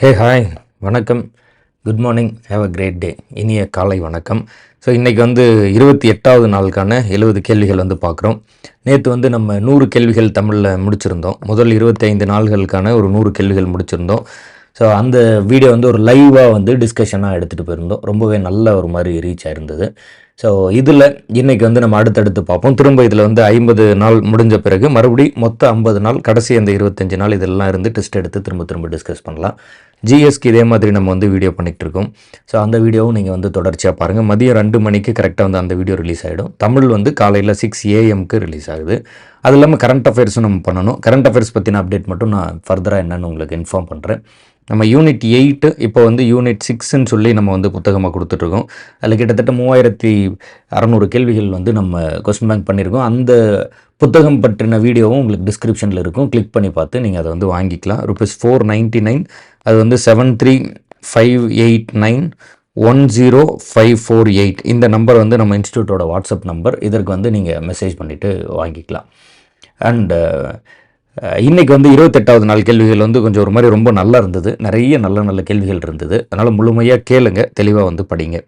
ஹே hi வணக்கம். Good morning have a great day இனிய காலை வணக்கம். ஸோ இன்றைக்கி வந்து இருபத்தி எட்டாவது நாளுக்கான எழுபது கேள்விகள் வந்து பார்க்குறோம். நேற்று வந்து நம்ம நூறு கேள்விகள் தமிழில் முடிச்சிருந்தோம். முதல் இருபத்தைந்து நாள்களுக்கான ஒரு நூறு கேள்விகள் முடிச்சிருந்தோம். ஸோ அந்த வீடியோ வந்து ஒரு லைவாக வந்து டிஸ்கஷனாக எடுத்துகிட்டு போயிருந்தோம். ரொம்பவே நல்ல ஒரு மாதிரி ரீச் ஆயிருந்தது ஸோ இதில் இன்றைக்கி வந்து நம்ம அடுத்தடுத்து பார்ப்போம். திரும்ப இதில் வந்து ஐம்பது நாள் முடிஞ்ச பிறகு மறுபடி மொத்தம் ஐம்பது நாள் கடைசி அந்த இருபத்தஞ்சு நாள் இதெல்லாம் இருந்து டெஸ்ட் எடுத்து திரும்ப திரும்ப டிஸ்கஸ் பண்ணலாம். ஜிஎஸ்க்கு இதே மாதிரி நம்ம வந்து வீடியோ பண்ணிகிட்டு இருக்கோம். ஸோ அந்த வீடியோவும் நீங்கள் வந்து தொடர்ச்சியாக பாருங்கள் மதியம் ரெண்டு மணிக்கு கரெக்டாக வந்து அந்த வீடியோ ரிலீஸ் ஆகிடும் தமிழ் வந்து காலையில் சிக்ஸ் ஏஎம்க்கு ரிலீஸ் ஆகுது. அது இல்லாமல் கரண்ட் அஃபேர்ஸும் நம்ம பண்ணணும். கரண்ட் அஃபேர்ஸ் பற்றின அப்டேட் மட்டும் நான் ஃபர்தராக என்னென்னு உங்களுக்கு இன்ஃபார்ம் பண்ணுறேன் நம்ம யூனிட் எயிட்டு இப்போ வந்து யூனிட் சிக்ஸ்ன்னு சொல்லி நம்ம வந்து புத்தகமாக கொடுத்துட்ருக்கோம் அதில் கிட்டத்தட்ட மூவாயிரத்தி அறநூறு கேள்விகள் வந்து நம்ம கொஸ்டின் பேங்க் பண்ணியிருக்கோம். அந்த புத்தகம் பற்றின வீடியோவும் உங்களுக்கு டிஸ்கிரிப்ஷனில் இருக்கும். கிளிக் பண்ணி பார்த்து நீங்கள் அதை வந்து வாங்கிக்கலாம். ருபீஸ் ஃபோர் நைன்ட்டி நைன் அது வந்து seven three five eight nine one zero five four eight இந்த நம்பர் வந்து நம்ம இன்ஸ்டியூட்டோட வாட்ஸ்அப் நம்பர் இதற்கு வந்து நீங்கள் மெசேஜ் பண்ணிவிட்டு வாங்கிக்கலாம். அண்டு இன்றைக்கி வந்து இருபத்தெட்டாவது நாள் கேள்விகள் வந்து கொஞ்சம் ஒரு மாதிரி ரொம்ப நல்லா இருந்தது. நிறைய நல்ல நல்ல கேள்விகள் இருந்தது. அதனால் முழுமையாக கேளுங்க தெளிவாக வந்து படிங்க.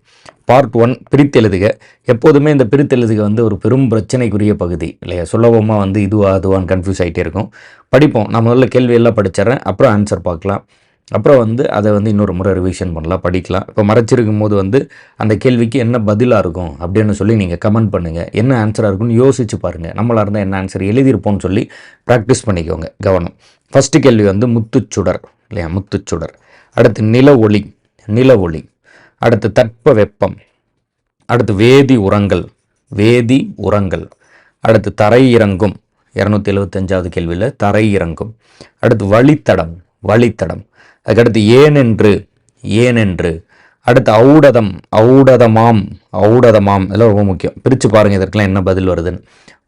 பார்ட் ஒன் பிரித்தெழுதுக எப்போதுமே இந்த பிரித்தெழுதுக வந்து ஒரு பெரும் பிரச்சனைக்குரிய பகுதி இல்லையா? சுலபமாக வந்து இதுவா அதுவான்னு கன்ஃபியூஸ் ஆகிட்டே இருக்கும். படிப்போம். நான் முதல்ல கேள்வியெல்லாம் படிச்சிடறேன். அப்புறம் ஆன்சர் பார்க்கலாம். அப்புறம் வந்து அதை வந்து இன்னொரு முறை ரிவிஷன் பண்ணலாம் படிக்கலாம். இப்போ மறைச்சிருக்கும் போது வந்து அந்த கேள்விக்கு என்ன பதிலாக இருக்கும் அப்படின்னு சொல்லி நீங்கள் கமெண்ட் பண்ணுங்கள் என்ன ஆன்சராக இருக்கும்னு யோசிச்சு பாருங்கள் நம்மளாக இருந்தால் என்ன ஆன்சர் எழுதியிருப்போம்னு சொல்லி ப்ராக்டிஸ் பண்ணிக்கோங்க. கவனம். ஃபஸ்ட்டு கேள்வி வந்து முத்துச்சுடர் இல்லையா? முத்துச்சுடர். அடுத்து நில ஒளி நில ஒளி. அடுத்து தட்ப வெப்பம். அடுத்து வேதி உரங்கள் வேதி உரங்கள். அடுத்து தரை இறங்கும். இரநூத்தி எழுபத்தஞ்சாவது கேள்வியில் தரை இறங்கும். அடுத்து வழித்தடம் வழித்தடம். அதுக்கடுத்து ஏனென்று ஏனென்று. அடுத்து ஔடதம் ஔடதமாம் ஔடதமாம். இதெல்லாம் ரொம்ப முக்கியம். பிரித்து பாருங்கள் இதற்கெல்லாம் என்ன பதில் வருதுன்னு.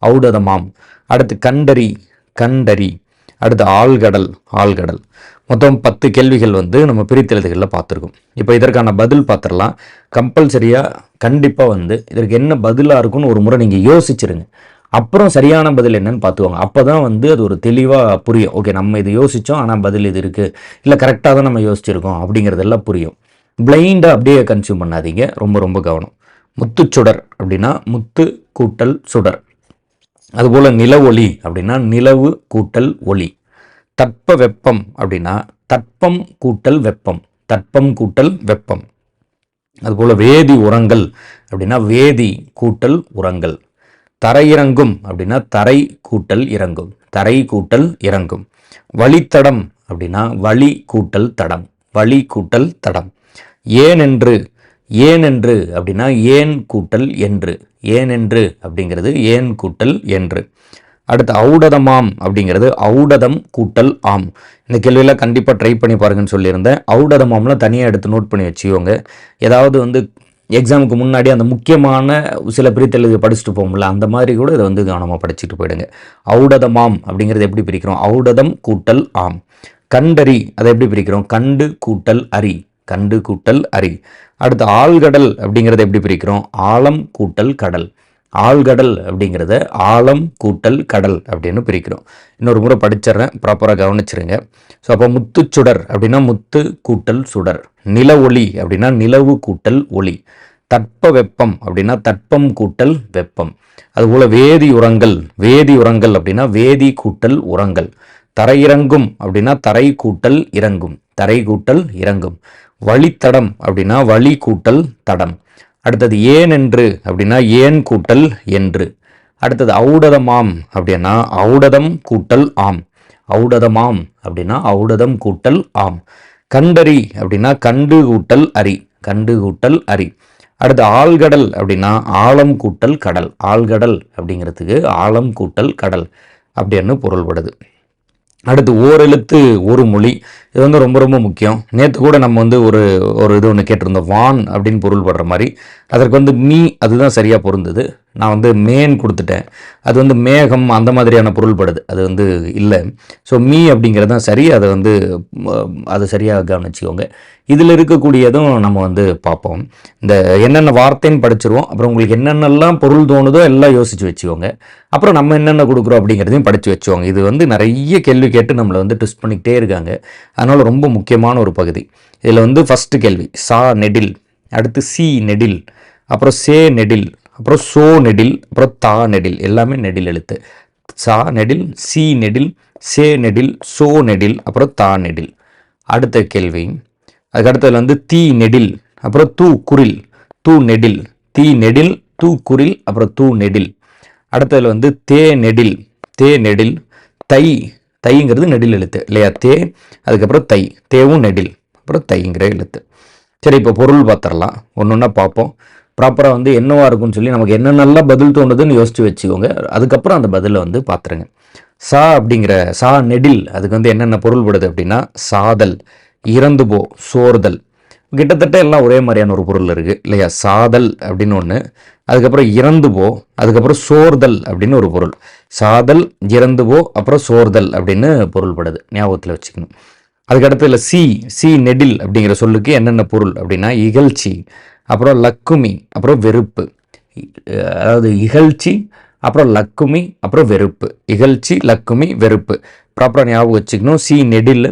ஔடதமாம். அடுத்து கண்டறி கண்டறி. அடுத்து ஆழ்கடல் ஆழ்கடல். மொத்தம் பத்து கேள்விகள் வந்து நம்ம பிரித்தெழுதுகளில் பார்த்துருக்கோம். இப்போ இதற்கான பதில் பார்த்துடலாம். கம்பல்சரியாக கண்டிப்பாக வந்து இதற்கு என்ன பதிலாக இருக்கும்னு ஒரு முறை நீங்கள் யோசிச்சிருங்க. அப்புறம் சரியான பதில் என்னன்னு பார்த்துவாங்க அப்போ தான் வந்து அது ஒரு தெளிவாக புரியும். ஓகே நம்ம இது யோசித்தோம் ஆனால் பதில் இது இருக்குது இல்லை கரெக்டாக தான் நம்ம யோசிச்சிருக்கோம் அப்படிங்கிறதெல்லாம் புரியும். பிளைண்டாக அப்படியே கன்சியூம் பண்ணாதீங்க. ரொம்ப ரொம்ப கவனம். முத்துச்சுடர் அப்படின்னா முத்து கூட்டல் சுடர். அதுபோல் நில ஒளி அப்படின்னா நிலவு கூட்டல் ஒளி. தட்ப வெப்பம் அப்படின்னா தட்பம் கூட்டல் வெப்பம். தட்பம் கூட்டல் வெப்பம். அதுபோல் வேதி உரங்கள் அப்படின்னா வேதி கூட்டல் உரங்கள். தரையிறங்கும் அப்படின்னா தரை கூட்டல் இறங்கும். தரை கூட்டல் இறங்கும். வழித்தடம் அப்படின்னா வழி கூட்டல் தடம். வழி கூட்டல் தடம். ஏனென்று ஏனென்று அப்படின்னா ஏன் கூட்டல் என்று. ஏனென்று அப்படிங்கிறது ஏன் கூட்டல் என்று. அடுத்து ஔடதமாம் அப்படிங்கிறது ஔடதம் கூட்டல் ஆம். இந்த கேள்வியெல்லாம் கண்டிப்பாக ட்ரை பண்ணி பாருங்கன்னு சொல்லியிருந்தேன். ஔடதமாம்லாம் தனியாக எடுத்து நோட் பண்ணி வச்சுக்கோங்க. ஏதாவது வந்து எக்ஸாமுக்கு முன்னாடி அந்த முக்கியமான சில பிரித்தெழுது படிச்சுட்டு போகும்ல அந்த மாதிரி கூட இதை வந்து கவனமாக படிச்சுட்டு போயிடுங்க. ஔடதமாம் அப்படிங்கிறது எப்படி பிரிக்கிறோம்? ஔடதம் கூட்டல் ஆம். கண்டறி அதை எப்படி பிரிக்கிறோம்? கண்டு கூட்டல் அரி. கண்டு கூட்டல் அரி. அடுத்து ஆழ்கடல் அப்படிங்கிறத எப்படி பிரிக்கிறோம்? ஆழம் கூட்டல் கடல். ஆழ்கடல் அப்படிங்கிறத ஆழம் கூட்டல் கடல் அப்படின்னு பிரிக்கிறோம். இன்னொரு முறை படிச்சிடுறேன் ப்ராப்பராக கவனிச்சிருங்க. ஸோ அப்போ முத்துச்சுடர் அப்படின்னா முத்து கூட்டல் சுடர். நில ஒளி அப்படின்னா நிலவு கூட்டல் ஒளி. தட்ப வெப்பம் அப்படின்னா தட்பம் கூட்டல் வெப்பம். அதுபோல் வேதி உரங்கள் வேதி உரங்கள் அப்படின்னா வேதி கூட்டல் உரங்கள். தரையிறங்கும் அப்படின்னா தரை கூட்டல் இறங்கும். தரை கூட்டல் இறங்கும். வழித்தடம் அப்படின்னா வழி கூட்டல் தடம். அடுத்தது ஏன் என்று அப்படின்னா ஏன் கூட்டல் என்று. அடுத்தது ஔடதமாம் அப்படின்னா ஔடதம் கூட்டல் ஆம். ஔடதமாம் அப்படின்னா ஔடதம் கூட்டல் ஆம். கண்டறி அப்படின்னா கண்டு கூட்டல் அரி. கண்டு கூட்டல் அரி. அடுத்து ஆழ்கடல் அப்படின்னா ஆழம் கூட்டல் கடல். ஆழ்கடல் அப்படிங்கிறதுக்கு ஆழம் கூட்டல் கடல் அப்படின்னு பொருள்படுது. அடுத்து ஓரெழுத்து ஒரு மொழி. இது வந்து ரொம்ப ரொம்ப முக்கியம். நேற்று கூட நம்ம வந்து ஒரு ஒரு இது ஒன்று கேட்டிருந்தோம். வான் அப்படின்னு பொருள்படுற மாதிரி. அதற்கு வந்து மீ அதுதான் சரியாக பொருந்தது. நான் வந்து மேன் கொடுத்துட்டேன். அது வந்து மேகம் அந்த மாதிரியான பொருள்படுது. அது வந்து இல்லை. ஸோ மீ அப்படிங்கிறது தான் சரி. அதை வந்து அதை சரியாக கவனிச்சுக்கோங்க. இதில் இருக்கக்கூடியதும் நம்ம வந்து பார்ப்போம். இந்த என்னென்ன வார்த்தைன்னு படிச்சிருவோம். அப்புறம் உங்களுக்கு என்னென்னலாம் பொருள் தோணுதோ எல்லாம் யோசித்து வச்சுக்கோங்க. அப்புறம் நம்ம என்னென்ன கொடுக்குறோம் அப்படிங்கிறதையும் படித்து வச்சுக்கோங்க. இது வந்து நிறைய கேள்வி கேட்டு நம்மளை வந்து டெஸ்ட் பண்ணிக்கிட்டே இருக்காங்க. அதனால் ரொம்ப முக்கியமான ஒரு பகுதி. இதில் வந்து ஃபஸ்ட்டு கேள்வி. சா நெடில். அடுத்து சி நெடில். அப்புறம் சே நெடில். அப்புறம் சோ நெடில். அப்புறம் தா நெடில். எல்லாமே நெடில் எழுத்து. சா நெடில் சி நெடில் சே நெடில் சோ நெடில் அப்புறம் தா நெடில். அடுத்த கேள்வி. அதுக்கு வந்து தீ நெடில். அப்புறம் தூ குரில். தூ நெடில். தீ நெடில் தூ குரில் அப்புறம் தூ நெடில். அடுத்ததில் வந்து தே நெடில். தே நெடில். தை தைங்கிறது நெடில் எழுத்து இல்லையா? தே அதுக்கப்புறம் தை தேவும் நெடில் அப்புறம் தைங்கிற எழுத்து. சரி இப்போ பொருள் பார்த்துடலாம். ஒன்று ஒன்றா பார்ப்போம். ப்ராப்பராக வந்து என்னவாக இருக்கும்னு சொல்லி நமக்கு என்னென்னலாம் பதில் தோணுதுன்னு யோசிச்சு வச்சுக்கோங்க. அதுக்கப்புறம் அந்த பதிலை வந்து பார்த்துருங்க. சா அப்படிங்கிற சா நெடில் அதுக்கு வந்து என்னென்ன பொருள்படுது அப்படின்னா சாதல் இறந்து போ சோர்தல் கிட்டத்தட்ட எல்லாம் ஒரே மாதிரியான ஒரு பொருள் இருக்குது இல்லையா? சாதல் அப்படின்னு ஒன்று அதுக்கப்புறம் இறந்து போ அதுக்கப்புறம் சோர்தல் அப்படின்னு ஒரு பொருள். சாதல் இறந்து போ அப்புறம் சோர்தல் அப்படின்னு பொருள்படுது. ஞாபகத்தில் வச்சுக்கணும். அதுக்கடுத்து இல்லை சி சி நெடில் அப்படிங்கிற சொல்லுக்கு என்னென்ன பொருள் அப்படின்னா இகழ்ச்சி அப்புறம் லக்குமி அப்புறம் வெறுப்பு. அதாவது இகழ்ச்சி அப்புறம் லக்குமி அப்புறம் வெறுப்பு. இகழ்ச்சி லக்குமி வெறுப்பு. ப்ராப்பராக ஞாபகம் வச்சுக்கணும். சி நெடில்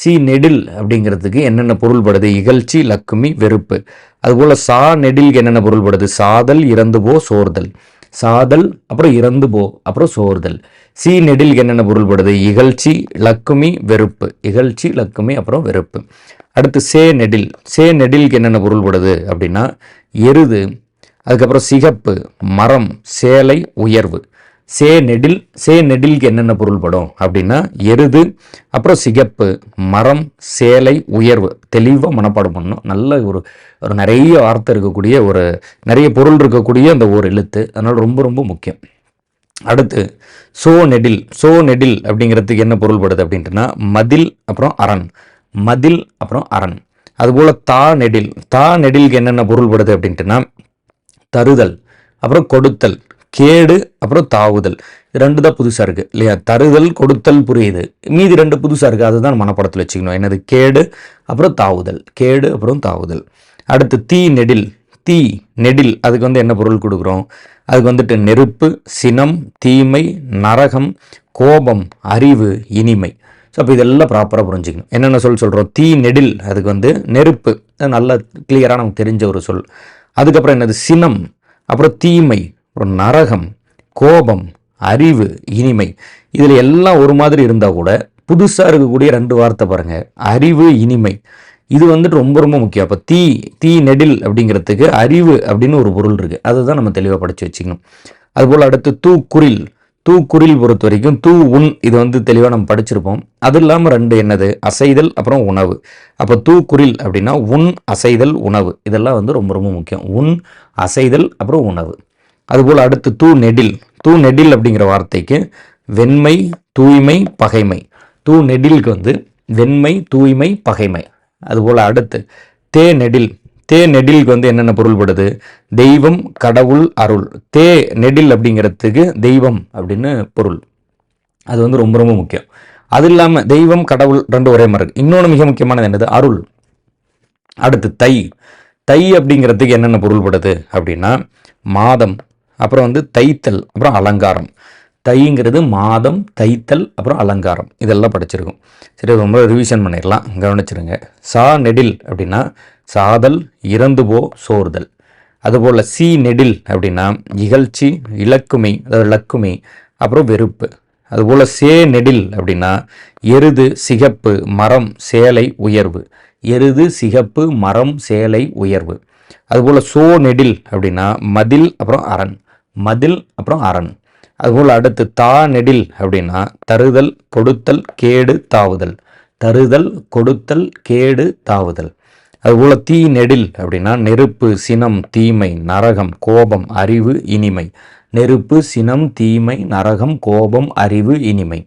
சி நெடில் அப்படிங்கிறதுக்கு என்னென்ன பொருள்படுது? இகழ்ச்சி லக்குமி வெறுப்பு. அதுபோல் சா நெடிலுக்கு என்னென்ன பொருள்படுது? சாதல் இறந்து போ சோர்தல். சாதல் அப்புறம் இறந்து போ அப்புறம் சோர்தல். சி நெடில்க்கு என்னென்ன பொருள்படுது? இகழ்ச்சி லக்குமி வெறுப்பு. இகழ்ச்சி லக்குமி அப்புறம் வெறுப்பு. அடுத்து சே நெடில். சே நெடிலுக்கு என்னென்ன பொருள்படுது அப்படின்னா எருது. அதுக்கப்புறம் சிகப்பு மரம் சேலை உயர்வு. சே நெடில் சே நெடிலுக்கு என்னென்ன பொருள்படும் அப்படின்னா எருது அப்புறம் சிகப்பு மரம் சேலை உயர்வு. தெளிவாக மனப்பாடம் பண்ணணும். நல்ல ஒரு ஒரு நிறைய வார்த்தை இருக்கக்கூடிய ஒரு நிறைய பொருள் இருக்கக்கூடிய அந்த ஒரு எழுத்து. அதனால் ரொம்ப ரொம்ப முக்கியம். அடுத்து சோ நெடில் சோ நெடில் அப்படிங்கிறதுக்கு என்ன பொருள்படுது அப்படின்ட்டுனா மதில் அப்புறம் அரண். மதில் அப்புறம் அரண். அதுபோல் தா நெடில் தா நெடிலுக்கு என்னென்ன பொருள்படுது அப்படின்ட்டுனா தருதல் அப்புறம் கொடுத்தல். கேடு அப்புறம் தாவுதல். ரெண்டு தான் புதுசாக இருக்குது இல்லையா? தருதல் கொடுத்தல் புரியுது. மீதி ரெண்டு புதுசாக இருக்குது அதுதான் மனப்படத்தில் வச்சுக்கணும். என்னது? கேடு அப்புறம் தாவுதல். கேடு அப்புறம் தாவுதல். அடுத்து தீ நெடில். தீ நெடில். அதுக்கு வந்து என்ன பொருள் கொடுக்குறோம்? அதுக்கு வந்துட்டு நெருப்பு சினம் தீமை நரகம் கோபம் அறிவு இனிமை. ஸோ அப்போ இதெல்லாம் ப்ராப்பராக புரிஞ்சுக்கணும். என்னென்ன சொல் சொல்கிறோம் தீ நெடில். அதுக்கு வந்து நெருப்பு. நல்ல கிளியராக நமக்கு தெரிஞ்ச ஒரு சொல். அதுக்கப்புறம் என்னது? சினம். அப்புறம் தீமை. அப்புறம் நரகம் கோபம் அறிவு இனிமை இதில் எல்லாம் ஒரு மாதிரி இருந்தால் கூட புதுசாக இருக்கக்கூடிய ரெண்டு வார்த்தை பாருங்கள் அறிவு இனிமை. இது வந்துட்டு ரொம்ப ரொம்ப முக்கியம். அப்போ தீ தீ நெடில் அப்படிங்கிறதுக்கு அறிவு அப்படின்னு ஒரு பொருள் இருக்குது அதுதான் நம்ம தெளிவாக படித்து வச்சுக்கணும். அதுபோல் அடுத்து தூக்குரில் தூக்குரில் பொறுத்த வரைக்கும் தூ உண் இது வந்து தெளிவாக நம்ம படிச்சிருப்போம். அது இல்லாமல் ரெண்டு என்னது? அசைதல் அப்புறம் உணவு. அப்போ தூக்குரில் அப்படின்னா உன் அசைதல் உணவு. இதெல்லாம் வந்து ரொம்ப ரொம்ப முக்கியம். உன் அசைதல் அப்புறம் உணவு. அதுபோல் அடுத்து தூ நெடில். தூ நெடில் அப்படிங்கிற வார்த்தைக்கு வெண்மை தூய்மை பகைமை. தூ நெடிலுக்கு வந்து வெண்மை தூய்மை பகைமை. அதுபோல் அடுத்து தே நெடில். தே நெடிலுக்கு வந்து என்னென்ன பொருள்படுது? தெய்வம் கடவுள் அருள். தே நெடில் அப்படிங்கிறதுக்கு தெய்வம் அப்படின்னு பொருள். அது வந்து ரொம்ப ரொம்ப முக்கியம். அது இல்லாமல் தெய்வம் கடவுள் ரெண்டு ஒரே மாதிரி இன்னொன்று மிக முக்கியமானது என்னது? அருள். அடுத்து தை. தை அப்படிங்கிறதுக்கு என்னென்ன பொருள்படுது அப்படின்னா மாதம். அப்புறம் வந்து தைத்தல் அப்புறம் அலங்காரம். தைங்கிறது மாதம் தைத்தல் அப்புறம் அலங்காரம். இதெல்லாம் படிச்சிருக்கோம். சரி ரொம்ப ரிவிஷன் பண்ணிடலாம். கவனிச்சிருங்க. சா நெடில் அப்படின்னா சாதல் இறந்து போ சோர்தல். அதுபோல் சி நெடில் அப்படின்னா இகழ்ச்சி இலக்குமை அதாவது லக்குமை அப்புறம் வெறுப்பு. அதுபோல் சே நெடில் அப்படின்னா எருது சிகப்பு மரம் சேலை உயர்வு. எருது சிகப்பு மரம் சேலை உயர்வு. அதுபோல் சோ நெடில் அப்படின்னா மதில் அப்புறம் அரண். மதில் அப்புறம் அரண். அதுபோல் அடுத்து தா நெடில் அப்படின்னா தருதல் கொடுத்தல் கேடு தாவுதல். தருதல் கொடுத்தல் கேடு தாவுதல். அதுபோல் தீ நெடில் அப்படின்னா நெருப்பு சினம் தீமை நரகம் கோபம் அறிவு இனிமை. நெருப்பு சினம் தீமை நரகம் கோபம் அறிவு இனிமை.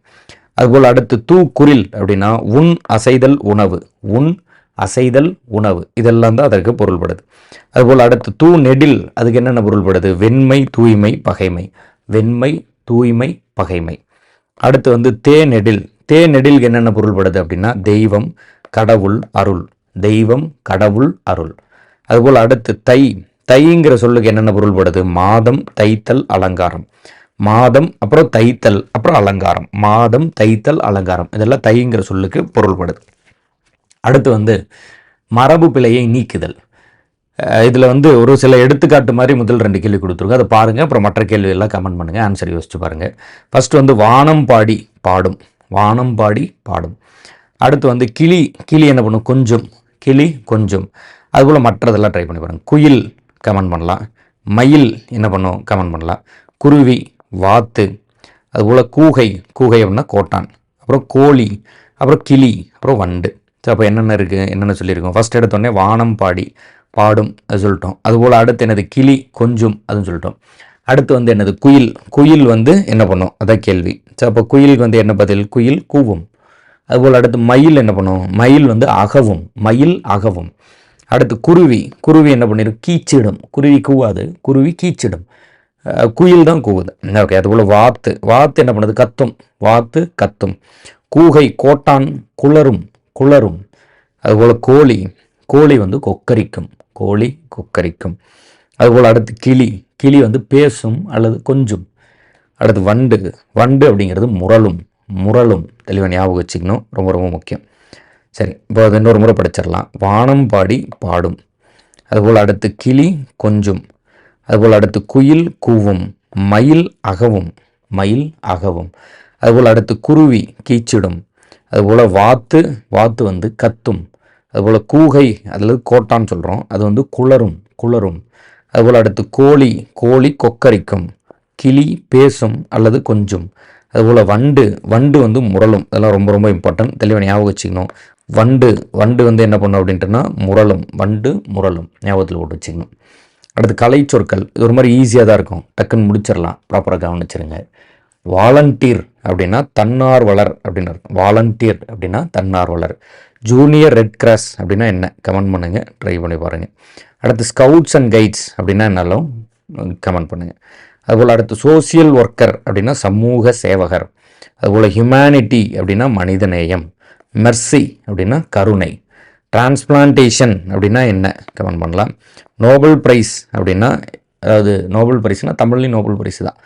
அதுபோல் அடுத்து தூக்குரில் அப்படின்னா உன் அசைதல் உணவு. உன் அசைதல் உணவு. இதெல்லாம் தான் அதற்கு பொருள்படுது. அதுபோல் அடுத்து தூ நெடில் அதுக்கு என்னென்ன பொருள்படுது? வெண்மை தூய்மை பகைமை. வெண்மை தூய்மை பகைமை. அடுத்து வந்து தே நெடில். தே நெடில் என்னென்ன பொருள்படுது அப்படின்னா தெய்வம் கடவுள் அருள். தெய்வம் கடவுள் அருள். அதுபோல் அடுத்து தை. தைங்கிற சொல்லுக்கு என்னென்ன பொருள்படுது? மாதம் தைத்தல் அலங்காரம். மாதம் அப்புறம் தைத்தல் அப்புறம் அலங்காரம். மாதம் தைத்தல் அலங்காரம். இதெல்லாம் தைங்கிற சொல்லுக்கு பொருள்படுது. அடுத்து வந்து மரபு பிழையை நீக்குதல். இதில் வந்து ஒரு சில எடுத்துக்காட்டு மாதிரி முதல் ரெண்டு கேள்வி கொடுத்துருக்கோம். அதை பாருங்கள் அப்புறம் மற்ற கேள்வி எல்லாம் கமெண்ட் பண்ணுங்கள் ஆன்சர் யோசிச்சு பாருங்கள் ஃபஸ்ட்டு வந்து வானம் பாடி பாடும். வானம் பாடி பாடும். அடுத்து வந்து கிளி கிளி என்ன பண்ணும்? கொஞ்சம். கிளி கொஞ்சம். அதுபோல் மற்றதெல்லாம் ட்ரை பண்ணி பாருங்கள் குயில் கமெண்ட் பண்ணலாம். மயில் என்ன பண்ணும்? கமெண்ட் பண்ணலாம். குருவி வாத்து. அதுபோல் கூகை. கூகை அப்படின்னா கோட்டான். அப்புறம் கோழி. அப்புறம் கிளி. அப்புறம் வண்டு. ஸோ அப்போ என்னென்ன இருக்குது என்னென்ன சொல்லியிருக்கோம்? ஃபஸ்ட் எடுத்தோடனே வானம் பாடி பாடும் அது சொல்லிட்டோம். அதுபோல் அடுத்து என்னது? கிளி கொஞ்சம் அதுன்னு சொல்லிட்டோம். அடுத்து வந்து என்னது? குயில். குயில் வந்து என்ன பண்ணும்? அதான் கேள்வி. ஸோ அப்போ குயிலுக்கு வந்து என்ன பதில்? குயில் கூவும். அதுபோல் அடுத்து மயில் என்ன பண்ணும்? மயில் வந்து அகவும். மயில் அகவும். அடுத்து குருவி. குருவி என்ன பண்ணிடும்? கீச்சிடும். குருவி கூவாது. குருவி கீச்சிடும். குயில் தான் கூவுது. ஓகே அதுபோல் வாத்து. வாத்து என்ன பண்ணுது? கத்தும். வாத்து கத்தும். கூகை கோட்டான் குளரும். குளரும் அதுபோல் கோழி கோழி வந்து கொக்கரிக்கும். கோழி கொக்கரிக்கும். அதுபோல் அடுத்து கிளி கிளி வந்து பேசும் அல்லது கொஞ்சம். அடுத்து வண்டு வண்டு அப்படிங்கிறது முரளும். முரளும். தெளிவாக ஞாபகம் வச்சுக்கணும். ரொம்ப ரொம்ப முக்கியம். சரி இப்போ அது இன்னொரு முறை படிச்சிடலாம். வானம் பாடி பாடும். அதுபோல் அடுத்து கிளி கொஞ்சம். அதுபோல் அடுத்து குயில் கூவும். மயில் அகவும். மயில் அகவும். அதுபோல் அடுத்து குருவி கீச்சிடும். அதுபோல் வாத்து வாத்து வந்து கத்தும். அதுபோல் கூகை அதில் கோட்டான்னு சொல்கிறோம் அது வந்து குளரும் குளரும் அதுபோல் அடுத்து கோழி கோழி கொக்கரிக்கும். கிளி பேசும் அல்லது கொஞ்சம். அதுபோல் வண்டு வண்டு வந்து முரளும். அதெல்லாம் ரொம்ப ரொம்ப இம்பார்ட்டன்ட் தெளிவாக ஞாபகம் வச்சுக்கணும். வண்டு வண்டு வந்து என்ன பண்ணும் அப்படின்ட்டுனா முரளும். வண்டு முரளும். ஞாபகத்தில் போட்டு வச்சுக்கணும். அடுத்து கலை சொற்கள் இது ஒரு மாதிரி ஈஸியாக தான் இருக்கும். டக்குன்னு முடிச்சிடலாம். ப்ராப்பராக கவனிச்சிருங்க. வாலண்டியர் அப்படின்னா தன்னார்வலர் அப்படின்னு இருக்கும் வாலண்டியர் அப்படின்னா தன்னார்வலர் ஜூனியர் ரெட் கிராஸ் அப்படின்னா என்ன? கமெண்ட் பண்ணுங்கள் ட்ரை பண்ணி பாருங்கள் அடுத்து ஸ்கவுட்ஸ் அண்ட் கைட்ஸ் அப்படின்னா என்னாலும் கமெண்ட் பண்ணுங்கள் அதுபோல் அடுத்து சோசியல் ஒர்க்கர் அப்படின்னா சமூக சேவகர். அதுபோல் ஹியூமனிட்டி அப்படின்னா மனிதநேயம். மெர்சி அப்படின்னா கருணை. டிரான்ஸ்பிளான்டேஷன் அப்படின்னா என்ன? கமெண்ட் பண்ணலாம். நோபல் ப்ரைஸ் அப்படின்னா அதாவது நோபல் ப்ரைஸ்னால் தமிழ்லேயும் நோபல் ப்ரைஸ் தான்.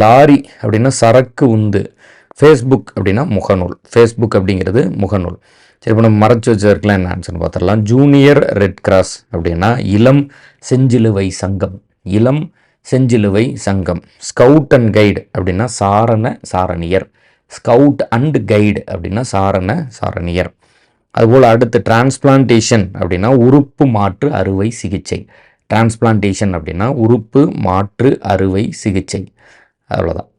லாரி அப்படின்னா சரக்கு உந்து. ஃபேஸ்புக் அப்படின்னா முகநூல். ஃபேஸ்புக் அப்படிங்கிறது முகநூல். சரி இப்போ நம்ம மறைச்சு வச்சிருக்கலாம் என்ன ஆன்சர்னு பார்த்துடலாம் ஜூனியர் ரெட் கிராஸ் அப்படின்னா இளம் செஞ்சிலுவை சங்கம். இளம் செஞ்சிலுவை சங்கம். ஸ்கவுட் அண்ட் கைடு அப்படின்னா சாரண சாரணியர். ஸ்கவுட் அண்ட் கைடு அப்படின்னா சாரண சாரணியர். அதுபோல் அடுத்து டிரான்ஸ்பிளான்டேஷன் அப்படின்னா உறுப்பு மாற்று அறுவை சிகிச்சை. டிரான்ஸ்பிளான்டேஷன் அப்படின்னா உறுப்பு மாற்று அறுவை சிகிச்சை. அவ்வளோதான்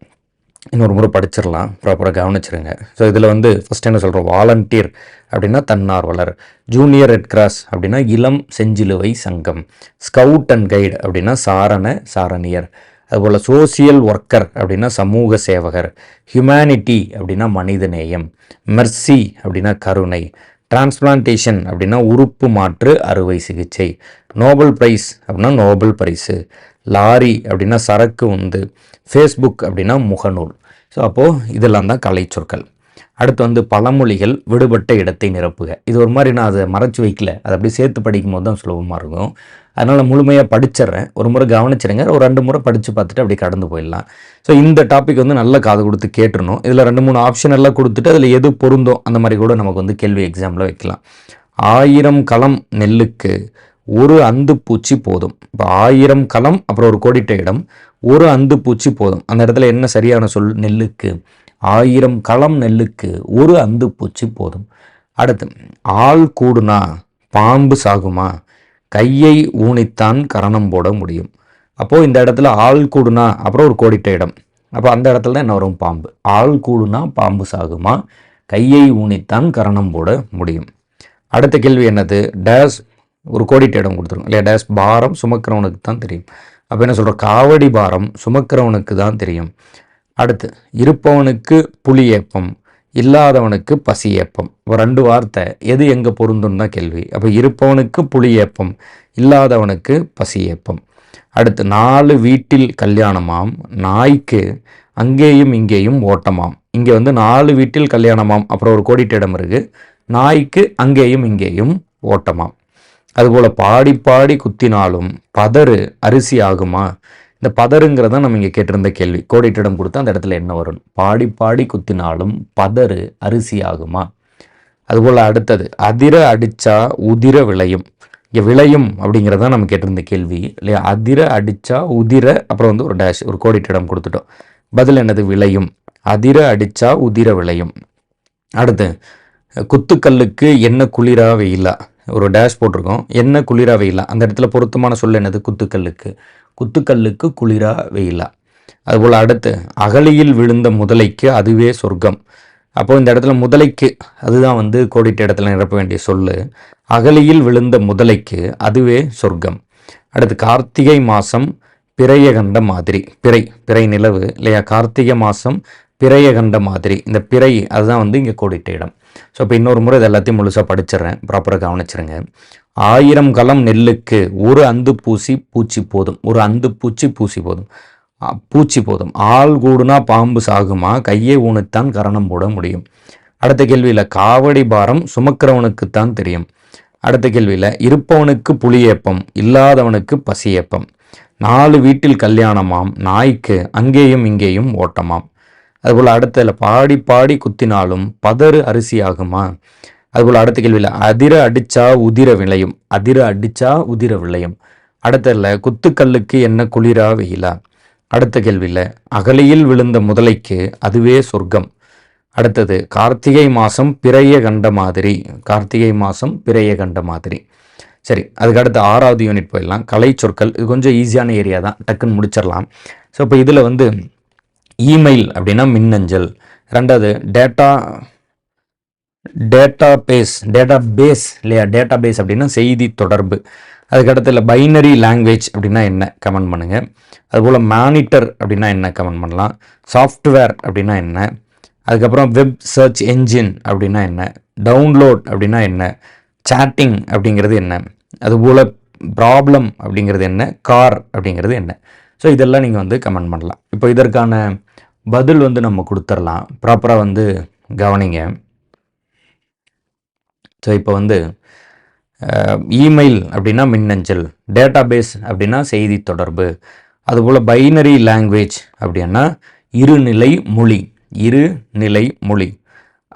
இன்னொரு முறை படிச்சிடலாம் ப்ராப்பராக கவனிச்சிருங்க. ஸோ இதில் வந்து ஃபஸ்ட் என்ன சொல்கிறோம் வாலண்டியர் அப்படின்னா தன்னார்வலர் ஜூனியர் ரெட் கிராஸ் அப்படின்னா இளம் செஞ்சிலுவை சங்கம். ஸ்கவுட் அண்ட் கைடு அப்படின்னா சாரண சாரணியர். அதுபோல் சோசியல் ஒர்க்கர் அப்படின்னா சமூக சேவகர். ஹியூமனிட்டி அப்படின்னா மனிதநேயம் மெர்சி அப்படின்னா கருணை. டிரான்ஸ்பிளான்டேஷன் அப்படின்னா உறுப்பு மாற்று அறுவை சிகிச்சை. நோபல் பிரைஸ் அப்படின்னா நோபல் பரிசு. லாரி அப்படின்னா சரக்கு உந்து. ஃபேஸ்புக் அப்படின்னா முகநூல். ஸோ அப்போது இதெல்லாம் தான் கலை சொற்கள். அடுத்து வந்து பழமொழிகள் விடுபட்ட இடத்தை நிரப்புக. இது ஒரு மாதிரி நான் அதை மறைச்சு வைக்கல. அதை அப்படியே சேர்த்து படிக்கும் போது தான் சுலபமாக இருக்கும். அதனால் முழுமையாக படிச்சிடுறேன். ஒரு முறை கவனிச்சிடுங்க. ஒரு ரெண்டு முறை படித்து பார்த்துட்டு அப்படியே கடந்து போயிடலாம். ஸோ இந்த டாபிக் வந்து நல்ல காது கொடுத்து கேட்டுருணும் இதில் ரெண்டு மூணு ஆப்ஷன் எல்லாம் கொடுத்துட்டு அதில் எது பொருந்தோ அந்த மாதிரி கூட நமக்கு வந்து கேள்வி எக்ஸாமில் வைக்கலாம். ஆயிரம் களம் நெல்லுக்கு ஒரு அந்து பூச்சி போதும். இப்போ ஆயிரம் களம் அப்புறம் ஒரு கோடிட்ட இடம். ஒரு அந்து பூச்சி போதும். அந்த இடத்துல என்ன சரியான சொல்? நெல்லுக்கு. ஆயிரம் களம் நெல்லுக்கு ஒரு அந்து பூச்சி போதும். அடுத்து ஆள் கூடுனா பாம்பு சாகுமா? கையை ஊனித்தான் கரணம் போட முடியும். அப்போது இந்த இடத்துல ஆள் கூடுனா அப்புறம் ஒரு கோடிட்ட இடம். அப்போ அந்த இடத்துல தான் என்ன வரும்? பாம்பு. ஆள் கூடுனா பாம்பு சாகுமா? கையை ஊனித்தான் கரணம் போட முடியும். அடுத்த கேள்வி என்னது? டேஸ் ஒரு கோடிட்ட இடம் கொடுத்துருங்க. இல்லையா? டேஸ் பாரம் சுமக்கிறவனுக்கு தான் தெரியும். அப்போ என்ன சொல்கிற காவடி பாரம் சுமக்கிறவனுக்கு தான் தெரியும். அடுத்து இருப்பவனுக்கு புலி ஏப்பம் இல்லாதவனுக்கு பசி ஏப்பம். இப்போ ரெண்டு வார்த்தை எது எங்கே பொருந்தும் தான் கேள்வி. அப்போ இருப்பவனுக்கு புலி ஏப்பம் இல்லாதவனுக்கு பசி ஏப்பம். அடுத்து நாலு வீட்டில் கல்யாணமாம் நாய்க்கு அங்கேயும் இங்கேயும் ஓட்டமாம். இங்கே வந்து நாலு வீட்டில் கல்யாணமாம் அப்புறம் ஒரு கோடிட்ட இடம் இருக்குது நாய்க்கு அங்கேயும் இங்கேயும் ஓட்டமாம். அதுபோல் பாடி பாடி குத்தினாலும் பதறு அரிசி ஆகுமா இந்த பதறுங்கிறத நம்ம இங்கே கேட்டிருந்த கேள்வி. கோடிட்டிடம் கொடுத்தா அந்த இடத்துல என்ன வரும்? பாடி பாடி குத்தினாலும் பதறு அரிசி ஆகுமா அதுபோல் அடுத்தது அதிர அடித்தா உதிர விளையும். இங்கே விளையும் அப்படிங்கிறது தான் நம்ம கேட்டிருந்த கேள்வி இல்லையா? அதிர அடித்தா உதிர அப்புறம் வந்து ஒரு டேஷ் ஒரு கோடிட்டிடம் கொடுத்துட்டோம். பதில் என்னது? விளையும். அதிர அடித்தா உதிர விளையும். அடுத்து குத்துக்கல்லுக்கு என்ன குளிரா வெயிலா? ஒரு டேஷ் போட்டிருக்கோம். என்ன குளிரா வெயிலா? அந்த இடத்துல பொருத்தமான சொல் என்னது? குத்துக்கல்லுக்கு. குத்துக்கல்லுக்கு குளிரா வெயிலா. அதுபோல் அடுத்து அகலியில் விழுந்த முதலைக்கு அதுவே சொர்க்கம். அப்போ இந்த இடத்துல முதலைக்கு அதுதான் வந்து கோடிட்ட இடத்துல நிரப்ப வேண்டிய சொல்லு. அகலியில் விழுந்த முதலைக்கு அதுவே சொர்க்கம். அடுத்து கார்த்திகை மாதம் பிறையகண்ட மாதிரி. பிறை பிறை நிலவு இல்லையா? கார்த்திகை மாதம் பிறையகண்ட மாதிரி. இந்த பிறை அதுதான் வந்து இங்கே கோடிட்ட இடம். ஸோ இப்போ இன்னொரு முறை இது எல்லாத்தையும் முழுசாக படிச்சிடுறேன். ப்ராப்பராக கவனிச்சிருங்க. ஆயிரம் கலம் நெல்லுக்கு ஒரு அந்து பூசி பூச்சி போதும். ஒரு அந்து பூச்சி பூசி போதும். பூச்சி போதும். ஆள் கூடுனா பாம்பு சாகுமா? கையை ஊனுத்தான் கரணம் போட முடியும். அடுத்த கேள்வியில் காவடி பாரம் சுமக்கிறவனுக்குத்தான் தெரியும். அடுத்த கேள்வியில் இருப்பவனுக்கு புளியேப்பம் இல்லாதவனுக்கு பசியேப்பம். நாலு வீட்டில் கல்யாணமாம். நாய்க்கு அங்கேயும் இங்கேயும் ஓட்டமாம். அதுபோல் அடுத்ததில் பாடி பாடி குத்தினாலும் பதறு அரிசி ஆகுமா அதுபோல் அடுத்த கேள்வியில் அதிர அடிச்சா உதிர விளையும். அதிர அடிச்சா உதிர விளையும். அடுத்ததில் குத்துக்கல்லுக்கு என்ன குளிரா வெயிலா? அடுத்த கேள்வியில் அகலியில் விழுந்த முதலைக்கு அதுவே சொர்க்கம். அடுத்தது கார்த்திகை மாதம் பிறைய கண்ட மாதிரி. கார்த்திகை மாதம் பிறைய கண்ட மாதிரி. சரி அதுக்கு அடுத்து ஆறாவது யூனிட் போயிடலாம். கலை சொற்கள் இது கொஞ்சம் ஈஸியான ஏரியா தான். டக்குன்னு முடிச்சிடலாம். ஸோ இப்போ இதில் வந்து இமெயில் அப்படின்னா மின்னஞ்சல். ரெண்டாவது data database database இல்லையா? டேட்டா பேஸ் அப்படின்னா செய்தி தொடர்பு. அதுக்கடுத்துல பைனரி லாங்குவேஜ் அப்படின்னா என்ன? கமெண்ட் பண்ணுங்கள் அதுபோல் மானிட்டர் அப்படின்னா என்ன? கமெண்ட் பண்ணலாம். சாஃப்ட்வேர் அப்படின்னா என்ன? அதுக்கப்புறம் வெப் சர்ச் என்ஜின் அப்படின்னா என்ன? டவுன்லோட் அப்படின்னா என்ன? சேட்டிங் அப்படிங்கிறது என்ன? அதுபோல் ப்ராப்ளம் அப்படிங்கிறது என்ன? கார் அப்படிங்கிறது என்ன? ஸோ இதெல்லாம் நீங்கள் வந்து கமெண்ட் பண்ணலாம். இப்போ இதற்கான பதில் வந்து நம்ம கொடுத்துடலாம் ப்ராப்பராக வந்து கவனிங்க. ஸோ இப்போ வந்து இமெயில் அப்படின்னா மின்னஞ்சல் டேட்டாபேஸ் அப்படின்னா செய்தி தொடர்பு அதுபோல் பைனரி லாங்குவேஜ் அப்படின்னா இருநிலை மொழி இருநிலை மொழி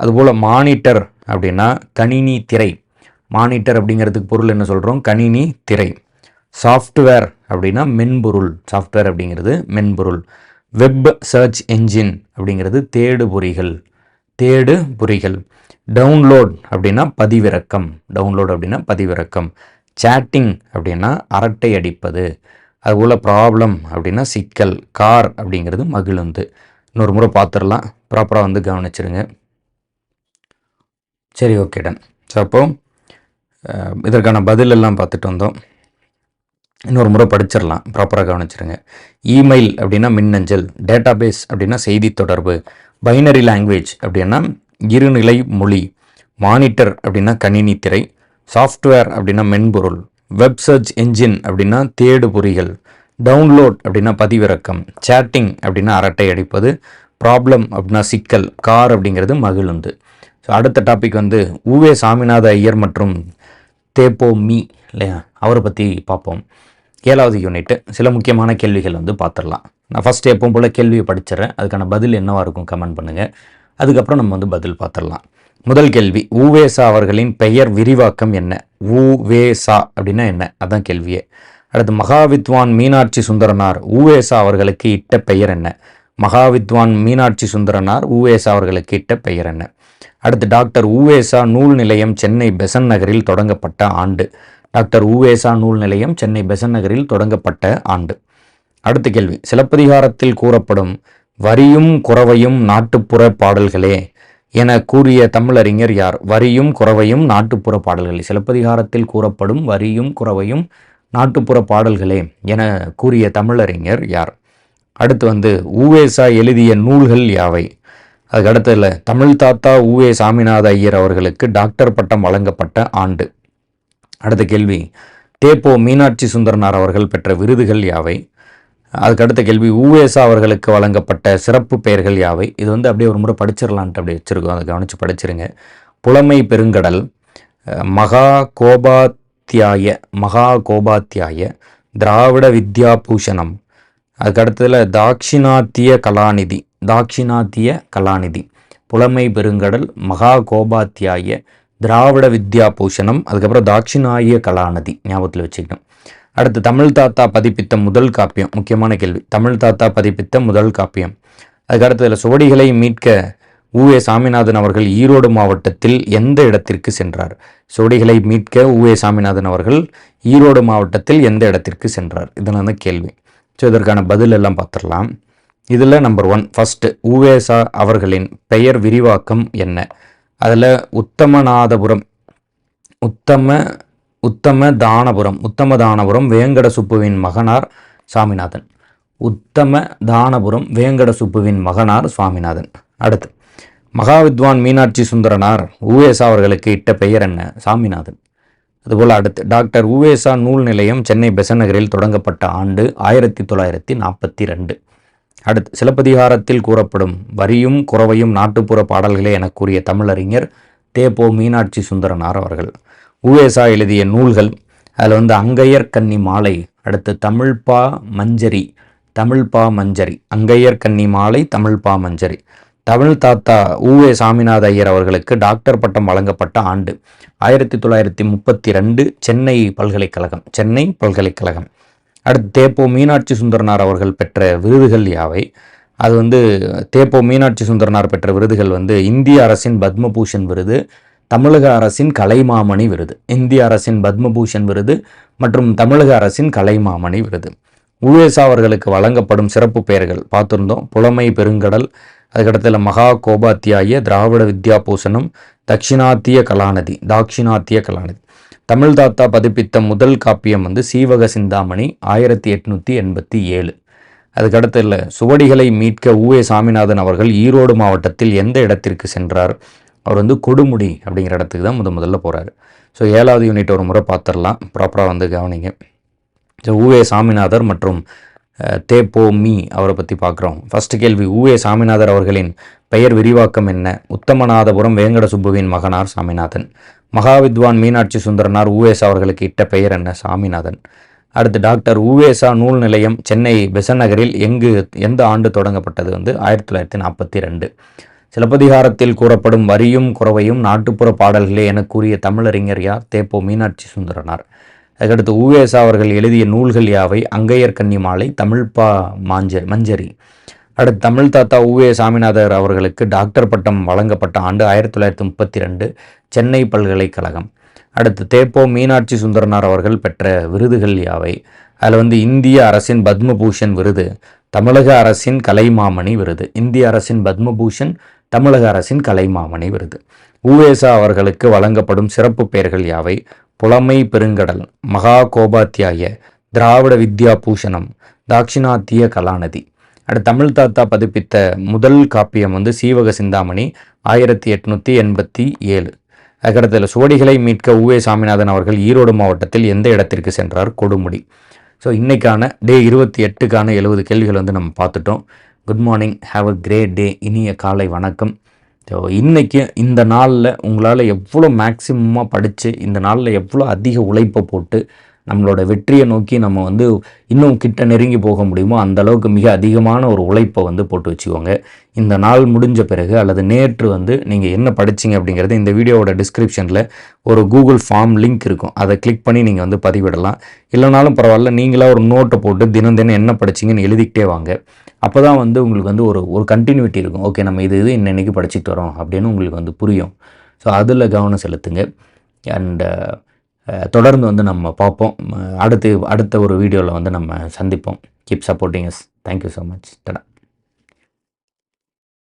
அதுபோல் மானிட்டர் அப்படின்னா கணினி திரை. மானிட்டர் அப்படிங்கிறதுக்கு பொருள் என்ன சொல்கிறோம் கணினி திரை. சாஃப்ட்வேர் அப்படின்னா மென்பொருள் சாஃப்ட்வேர் அப்படிங்கிறது மென்பொருள். வெப் சர்ச் என்ஜின் அப்படிங்கிறது தேடு பொறிகள் தேடு பொறிகள். டவுன்லோட் அப்படின்னா பதிவிறக்கம் டவுன்லோட் அப்படின்னா பதிவிறக்கம். சேட்டிங் அப்படின்னா அரட்டை அடிப்பது. அதுபோல் ப்ராப்ளம் அப்படின்னா சிக்கல் கார் அப்படிங்கிறது மகிழுந்து. இன்னொரு முறை பார்த்துடலாம். ப்ராப்பராக வந்து கவனிச்சிருங்க. சரி ஓகே டன் ஸோ அப்போது இதற்கான பதிலெல்லாம் பார்த்துட்டு வந்தோம். இன்னொரு முறை படிச்சிடலாம். ப்ராப்பராக கவனிச்சிருங்க. இமெயில் அப்படின்னா மின்னஞ்சல் டேட்டாபேஸ் அப்படின்னா செய்தி தொடர்பு பைனரி லாங்குவேஜ் அப்படின்னா இருநிலை மொழி மானிட்டர் அப்படின்னா கணினி திரை சாஃப்ட்வேர் அப்படின்னா மென்பொருள் வெப் சர்ச் என்ஜின் அப்படின்னா தேடு பொறிகள் டவுன்லோட் அப்படின்னா பதிவிறக்கம் சேட்டிங் அப்படின்னா அரட்டை அடிப்பது ப்ராப்ளம் அப்படின்னா சிக்கல் கார் அப்படிங்கிறது மகிழுந்து. ஸோ அடுத்த டாபிக் வந்து உவே சாமிநாத ஐயர் மற்றும் தேப்போ மீ இல்லையா? அவரை பற்றி பார்ப்போம். ஏழாவது யூனிட்டு சில முக்கியமான கேள்விகள் வந்து பார்த்துடலாம் நான் ஃபஸ்ட்டு எப்பவும் போல் கேள்வியை படிச்சிடுறேன். அதுக்கான பதில் என்னவாக இருக்கும் கமெண்ட் பண்ணுங்கள் அதுக்கப்புறம் நம்ம வந்து பதில் பார்த்துடலாம் முதல் கேள்வி ஊவேசா அவர்களின் பெயர் விரிவாக்கம் என்ன? ஊவேசா அப்படின்னா என்ன? அதான் கேள்வியே. அடுத்து மகாவித்வான் மீனாட்சி சுந்தரனார் ஊவேசா அவர்களுக்கு இட்ட பெயர் என்ன? மகாவித்வான் மீனாட்சி சுந்தரனார் ஊவேசா அவர்களுக்கு இட்ட பெயர் என்ன? அடுத்து டாக்டர் ஊவேசா நூல் நிலையம் சென்னை பெசன் நகரில் தொடங்கப்பட்ட ஆண்டு. டாக்டர் ஊவேசா நூல் நிலையம் சென்னை பெசன் நகரில் தொடங்கப்பட்ட ஆண்டு. அடுத்த கேள்வி. சிலப்பதிகாரத்தில் கூறப்படும் வரியும் குறவையும் நாட்டுப்புற பாடல்களே என கூறிய தமிழறிஞர் யார்? வரியும் குறவையும் நாட்டுப்புற பாடல்களே சிலப்பதிகாரத்தில் கூறப்படும் வரியும் குறவையும் நாட்டுப்புற பாடல்களே என கூறிய தமிழறிஞர் யார்? அடுத்து வந்து ஊவேசா எழுதிய நூல்கள் யாவை? அதுக்கு அடுத்ததுல தமிழ் தாத்தா ஊவே சாமிநாத ஐயர் அவர்களுக்கு டாக்டர் பட்டம் வழங்கப்பட்ட ஆண்டு. அடுத்த கேள்வி தேப்போ மீனாட்சி சுந்தரனார் அவர்கள் பெற்ற விருதுகள் யாவை? அதுக்கு அடுத்த கேள்வி ஊவேசா அவர்களுக்கு வழங்கப்பட்ட சிறப்பு பெயர்கள் யாவை? இது வந்து அப்படியே ஒரு முறை படிச்சிடலான்ட்டு அப்படி வச்சுருக்கோம். அதை கவனித்து படிச்சிருங்க. புலமை பெருங்கடல் மகா கோபாத்தியாய மகா கோபாத்தியாய திராவிட வித்யா பூஷணம். அதுக்கு அடுத்ததுல தாக்ஷிணாத்திய கலாநிதி தாக்ஷிணாத்திய கலாநிதி. புலமை பெருங்கடல் மகா கோபாத்தியாய திராவிட வித்யா பூஷணம் அதுக்கப்புறம் தாட்சிணாய கலாநதி ஞாபகத்தில் வச்சுக்கணும். அடுத்து தமிழ் தாத்தா பதிப்பித்த முதல் காப்பியம் முக்கியமான கேள்வி. தமிழ் தாத்தா பதிப்பித்த முதல் காப்பியம். அதுக்கடுத்ததில் சுவடிகளை மீட்க ஏ. சாமிநாதன் அவர்கள் ஈரோடு மாவட்டத்தில் எந்த இடத்திற்கு சென்றார்? சுவடிகளை மீட்க ஏ. சாமிநாதன் அவர்கள் ஈரோடு மாவட்டத்தில் எந்த இடத்திற்கு சென்றார்? இதெல்லாம் தான் கேள்வி. ஸோ இதற்கான பதில் எல்லாம் பார்த்துடலாம். இதில் நம்பர் ஒன் ஃபஸ்ட்டு உவேசா அவர்களின் பெயர் விரிவாக்கம் என்ன? அதில் உத்தமநாதபுரம் உத்தம உத்தம தானபுரம் உத்தம தானபுரம் வேங்கட சுப்புவின் மகனார் சாமிநாதன் உத்தம தானபுரம் வேங்கட சுப்புவின் மகனார் சுவாமிநாதன். அடுத்து மகாவித்வான் மீனாட்சி சுந்தரனார் உவேசா அவர்களுக்கு இட்ட பெயர் என்ன? சாமிநாதன் அதுபோல் அடுத்து டாக்டர் உவேசா நூல் நிலையம் சென்னை பெசநகரில் தொடங்கப்பட்ட ஆண்டு ஆயிரத்தி தொள்ளாயிரத்தி நாற்பத்தி ரெண்டு. அடுத்து சிலப்பதிகாரத்தில் கூறப்படும் வரியும் குறவையும் நாட்டுப்புற பாடல்களே என கூறிய தமிழறிஞர் தேப்போ மீனாட்சி சுந்தரனார் அவர்கள். உவேசா எழுதிய நூல்கள் அதில் வந்து அங்கையர் கன்னி மாலை அடுத்து தமிழ்பா மஞ்சரி தமிழ்பா மஞ்சரி அங்கையர் கன்னி மாலை தமிழ்பா மஞ்சரி. தமிழ் தாத்தா ஊவே சாமிநாத ஐயர் அவர்களுக்கு டாக்டர் பட்டம் வழங்கப்பட்ட ஆண்டு ஆயிரத்தி தொள்ளாயிரத்தி முப்பத்தி ரெண்டு சென்னை பல்கலைக்கழகம் சென்னை பல்கலைக்கழகம். அடுத்து தேப்போ மீனாட்சி சுந்தரனார் அவர்கள் பெற்ற விருதுகள் யாவை? அது வந்து தேப்போ மீனாட்சி சுந்தரனார் பெற்ற விருதுகள் வந்து இந்திய அரசின் பத்மபூஷன் விருது தமிழக அரசின் கலைமாமணி விருது. இந்திய அரசின் பத்மபூஷன் விருது மற்றும் தமிழக அரசின் கலைமாமணி விருது. உவேசா அவர்களுக்கு வழங்கப்படும் சிறப்பு பெயர்கள் பார்த்துருந்தோம். புலமை பெருங்கடல் அதுக்கடுத்துல மகா கோபாத்தியாய திராவிட வித்யாபூஷணம் தட்சிணாத்திய கலாநதி தாட்சிணாத்திய கலாநதி. தமிழ் தாத்தா பதிப்பித்த முதல் காப்பியம் வந்து சீவக சிந்தாமணி ஆயிரத்தி எட்நூற்றி எண்பத்தி ஏழு. அதுக்கடுத்து இல்லை சுவடிகளை மீட்க ஊஏ சாமிநாதன் அவர்கள் ஈரோடு மாவட்டத்தில் எந்த இடத்திற்கு சென்றார்? அவர் வந்து கொடுமுடி அப்படிங்கிற இடத்துக்கு தான் முத முதல்ல போகிறாரு ஸோ ஏழாவது யூனிட் ஒரு முறை பார்த்துடலாம். ப்ராப்பராக வந்து கவனிங்க. ஸோ ஊஏ சாமிநாதர் மற்றும் தேப்போ மீ அவரை பற்றி பார்க்குறோம். ஃபஸ்ட்டு கேள்வி ஏ சாமிநாதர் அவர்களின் பெயர் விரிவாக்கம் என்ன? உத்தமநாதபுரம் வேங்கட சுப்புவின் மகனார் சாமிநாதன். மகாவித்வான் மீனாட்சி சுந்தரனார் ஊவேஸ் அவர்களுக்கு இட்ட பெயர் என்ன? சாமிநாதன். அடுத்து டாக்டர் ஊவேசா நூல் நிலையம் சென்னை பெசன் நகரில் எங்கு எந்த ஆண்டு தொடங்கப்பட்டது வந்து ஆயிரத்தி தொள்ளாயிரத்தி நாற்பத்தி ரெண்டு. சிலப்பதிகாரத்தில் கூறப்படும் வரியும் குறவையும் நாட்டுப்புற பாடல்களே என கூறிய தமிழறிஞர் யார்? தேப்போ மீனாட்சி சுந்தரனார். அதுக்கடுத்து ஊவேசா அவர்கள் எழுதிய நூல்கள் யாவை? அங்கையர் கன்னிமாலை தமிழ்பா மாஞ்ச மஞ்சரி. அடுத்து தமிழ் தாத்தா ஊவே சாமிநாதர் அவர்களுக்கு டாக்டர் பட்டம் வழங்கப்பட்ட ஆண்டு ஆயிரத்தி தொள்ளாயிரத்தி முப்பத்தி ரெண்டு சென்னை பல்கலைக்கழகம். அடுத்து தேப்போ மீனாட்சி சுந்தரனார் அவர்கள் பெற்ற விருதுகள் யாவை? அதில் வந்து இந்திய அரசின் பத்மபூஷன் விருது தமிழக அரசின் கலைமாமணி விருது இந்திய அரசின் பத்மபூஷன் தமிழக அரசின் கலைமாமணி விருது. ஊவேசா அவர்களுக்கு வழங்கப்படும் சிறப்பு பெயர்கள் யாவை? புலமை பெருங்கடல் மகா கோபாத்தியாய திராவிட வித்யா பூஷணம் தாட்சிணாத்திய கலாநதி. அடுத்து தமிழ் தாத்தா பதிப்பித்த முதல் காப்பியம் வந்து சீவக சிந்தாமணி ஆயிரத்தி எட்நூற்றி எண்பத்தி ஏழு. அதுக்கடுத்தில் சுவடிகளை மீட்க உவே சாமிநாதன் அவர்கள் ஈரோடு மாவட்டத்தில் எந்த இடத்திற்கு சென்றார்? கொடுமுடி. ஸோ இன்றைக்கான டே இருபத்தி எட்டுக்கான எழுபது கேள்விகள் வந்து நம்ம பார்த்துட்டோம். Good morning have a great day இனிய காலை வணக்கம். இன்றைக்கி இந்த நாளில் உங்களால் எவ்வளோ மேக்சிமமாக படித்து இந்த நாளில் எவ்வளோ அதிக உழைப்பை போட்டு நம்மளோட வெற்றியை நோக்கி நம்ம வந்து இன்னும் கிட்ட நெருங்கி போக முடியுமோ அந்த அளவுக்கு மிக அதிகமான ஒரு உழைப்பை வந்து போட்டு வச்சுக்கோங்க. இந்த நாள் முடிஞ்ச பிறகு அல்லது நேற்று வந்து நீங்கள் என்ன படிச்சிங்க அப்படிங்கிறது இந்த வீடியோவோட டிஸ்கிரிப்ஷனில் ஒரு கூகுள் ஃபார்ம் லிங்க் இருக்கும். அதை கிளிக் பண்ணி நீங்கள் வந்து பதிவிடலாம். இல்லைனாலும் பரவாயில்ல நீங்களாக ஒரு நோட்டை போட்டு தினம் தினம் என்ன படிச்சிங்கன்னு எழுதிக்கிட்டே வாங்க. அப்போ தான் வந்து உங்களுக்கு வந்து ஒரு ஒரு கண்டினியூட்டி இருக்கும். ஓகே நம்ம இது இது இன்னைக்கு படிச்சுட்டு வரோம் அப்படின்னு உங்களுக்கு வந்து புரியும். ஸோ அதில் கவனம் செலுத்துங்க. அண்டு தொடர்ந்து வந்து நம்ம பார்ப்போம். அடுத்து அடுத்த ஒரு வீடியோவில் வந்து நம்ம சந்திப்போம். Keep supporting us thank you so much tata